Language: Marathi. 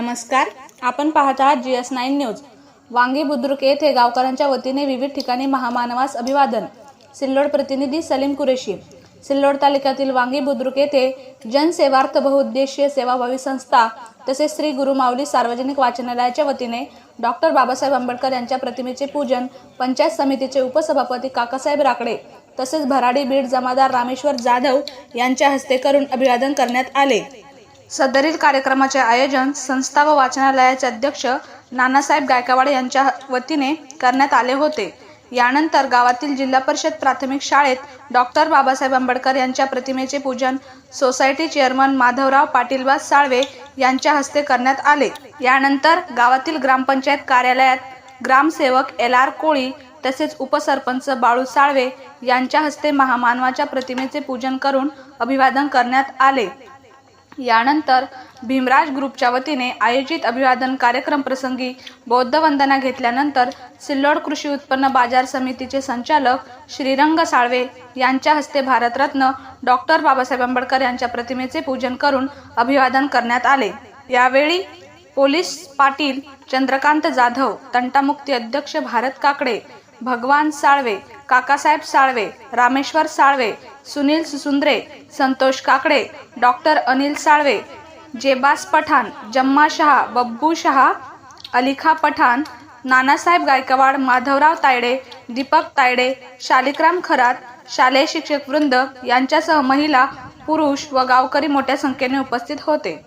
नमस्कार. आपण पाहत आहात जी एस नाईन न्यूज वांगी बुद्रुक येथे गावकऱ्यांच्या वतीने विविध ठिकाणी महामानवास अभिवादन. सिल्लोड प्रतिनिधी सलीम कुरेशी. सिल्लोड तालुक्यातील वांगी बुद्रुक येथे जनसेवार्थ बहुउद्देशीय सेवाभावी संस्था तसेच श्री गुरु माऊली सार्वजनिक वाचनालयाच्या वतीने डॉक्टर बाबासाहेब आंबेडकर यांच्या प्रतिमेचे पूजन पंचायत समितीचे उपसभापती काकासाहेब राकडे तसेच भराडी बीड जमादार रामेश्वर जाधव यांच्या हस्ते करून अभिवादन करण्यात आले. सदरील कार्यक्रमाचे आयोजन संस्था व वाचनालयाचे अध्यक्ष नानासाहेब गायकवाड यांच्या वतीने करण्यात आले होते. यानंतर गावातील जिल्हा परिषद प्राथमिक शाळेत डॉक्टर बाबासाहेब आंबेडकर यांच्या प्रतिमेचे पूजन सोसायटी चेअरमन माधवराव पाटीलबाज साळवे यांच्या हस्ते करण्यात आले. यानंतर गावातील ग्रामपंचायत कार्यालयात ग्रामसेवक एल आर कोळी तसेच उपसरपंच बाळू साळवे यांच्या हस्ते महामानवाच्या प्रतिमेचे पूजन करून अभिवादन करण्यात आले. यानंतर भीमराज ग्रुपच्या वतीने आयोजित अभिवादन कार्यक्रम प्रसंगी बौद्ध वंदना घेतल्यानंतर सिल्लोड कृषी उत्पन्न बाजार समितीचे संचालक श्रीरंग साळवे यांच्या हस्ते भारतरत्न डॉक्टर बाबासाहेब आंबेडकर यांच्या प्रतिमेचे पूजन करून अभिवादन करण्यात आले. यावेळी पोलीस पाटील चंद्रकांत जाधव तंटामुक्ती अध्यक्ष भारत काकडे भगवान साळवे काकासाहेब साळवे रामेश्वर साळवे सुनील सुसुंद्रे संतोष काकडे डॉक्टर अनिल साळवे जेबास पठाण जम्मा शहा बब्बू शहा अलिखा पठाण नानासाहेब गायकवाड माधवराव तायडे दीपक तायडे शालिक्राम खरात शालेय शिक्षक वृंद यांच्यासह महिला पुरुष व गावकरी मोठ्या संख्येने उपस्थित होते.